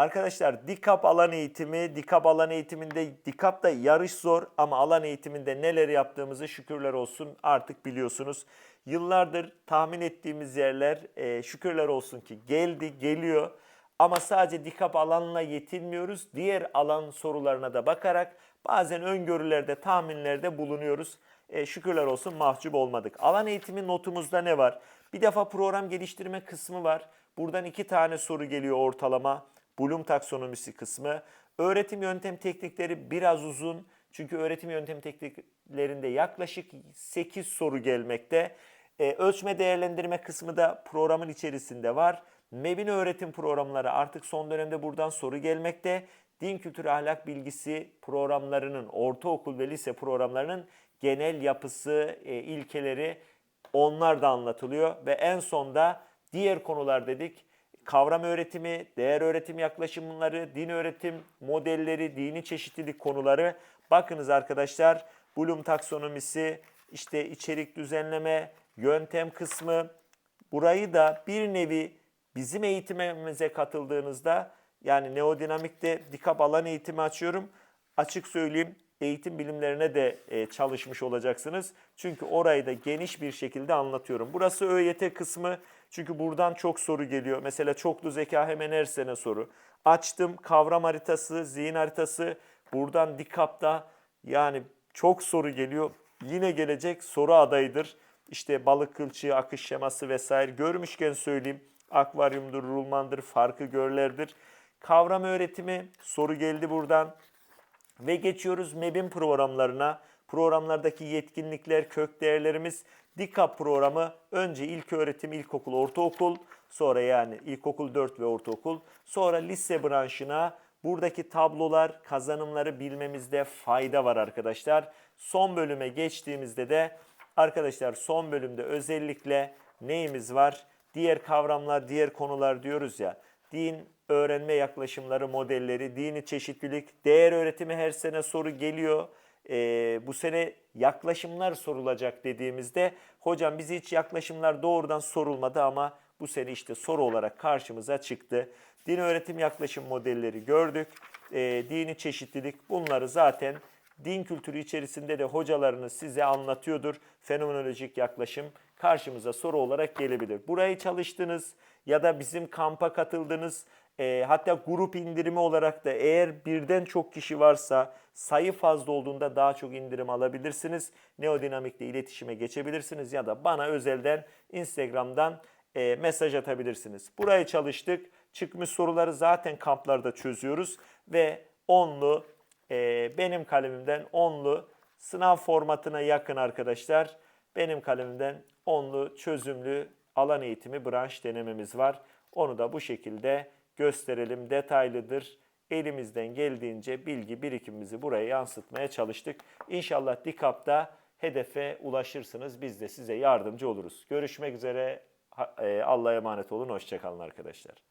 Arkadaşlar DİKAP alan eğitimi, DİKAP alan eğitiminde DİKAP'ta yarış zor ama alan eğitiminde neler yaptığımızı şükürler olsun artık biliyorsunuz. Yıllardır tahmin ettiğimiz yerler e, şükürler olsun ki geldi, geliyor. Ama sadece DİKAP alanla yetinmiyoruz. Diğer alan sorularına da bakarak bazen öngörülerde, tahminlerde bulunuyoruz. E, şükürler olsun mahcup olmadık. Alan eğitimi notumuzda ne var? Bir defa program geliştirme kısmı var. Buradan iki tane soru geliyor ortalama. Bloom taksonomisi kısmı. Öğretim yöntem teknikleri biraz uzun. Çünkü öğretim yöntem tekniklerinde yaklaşık 8 soru gelmekte. Ee, ölçme değerlendirme kısmı da programın içerisinde var. MEB'in öğretim programları artık son dönemde buradan soru gelmekte. Din kültürü ahlak bilgisi programlarının, ortaokul ve lise programlarının genel yapısı, e, ilkeleri onlar da anlatılıyor. Ve en sonda diğer konular dedik kavram öğretimi, değer öğretim yaklaşımları, din öğretim modelleri, dini çeşitlilik konuları. Bakınız arkadaşlar Bloom taksonomisi, işte içerik düzenleme, yöntem kısmı. Burayı da bir nevi bizim eğitimimize katıldığınızda yani neodinamikte dikap alan eğitimi açıyorum. Açık söyleyeyim eğitim bilimlerine de e, çalışmış olacaksınız. Çünkü orayı da geniş bir şekilde anlatıyorum. Burası ÖYT kısmı. Çünkü buradan çok soru geliyor. Mesela çoklu zeka hemen her sene soru. Açtım kavram haritası, zihin haritası. Buradan dikapta yani çok soru geliyor. Yine gelecek soru adayıdır. İşte balık kılçığı, akış şeması vesaire. Görmüşken söyleyeyim. Akvaryumdur, rulmandır, farkı görlerdir. Kavram öğretimi soru geldi buradan. Ve geçiyoruz MEB'in programlarına. Programlardaki yetkinlikler, kök değerlerimiz. DİKAP programı önce ilk öğretim, ilkokul, ortaokul, sonra yani ilkokul 4 ve ortaokul, sonra lise branşına buradaki tablolar, kazanımları bilmemizde fayda var arkadaşlar. Son bölüme geçtiğimizde de arkadaşlar son bölümde özellikle neyimiz var? Diğer kavramlar, diğer konular diyoruz ya. Din, öğrenme yaklaşımları, modelleri, dini çeşitlilik, değer öğretimi her sene soru geliyor. Ee, bu sene yaklaşımlar sorulacak dediğimizde hocam bize hiç yaklaşımlar doğrudan sorulmadı ama bu sene işte soru olarak karşımıza çıktı. Din öğretim yaklaşım modelleri gördük. Ee, dini çeşitlilik bunları zaten din kültürü içerisinde de hocalarınız size anlatıyordur. Fenomenolojik yaklaşım karşımıza soru olarak gelebilir. Burayı çalıştınız ya da bizim kampa katıldınız. E, hatta grup indirimi olarak da eğer birden çok kişi varsa sayı fazla olduğunda daha çok indirim alabilirsiniz. Neodinamikle iletişime geçebilirsiniz ya da bana özelden Instagram'dan e, mesaj atabilirsiniz. Burayı çalıştık. Çıkmış soruları zaten kamplarda çözüyoruz ve onlu e, benim kalemimden onlu sınav formatına yakın arkadaşlar. Benim kalemimden onlu çözümlü alan eğitimi branş denememiz var. Onu da bu şekilde gösterelim. Detaylıdır. Elimizden geldiğince bilgi birikimimizi buraya yansıtmaya çalıştık. İnşallah DİKAP'ta hedefe ulaşırsınız. Biz de size yardımcı oluruz. Görüşmek üzere. E, Allah'a emanet olun. Hoşçakalın arkadaşlar.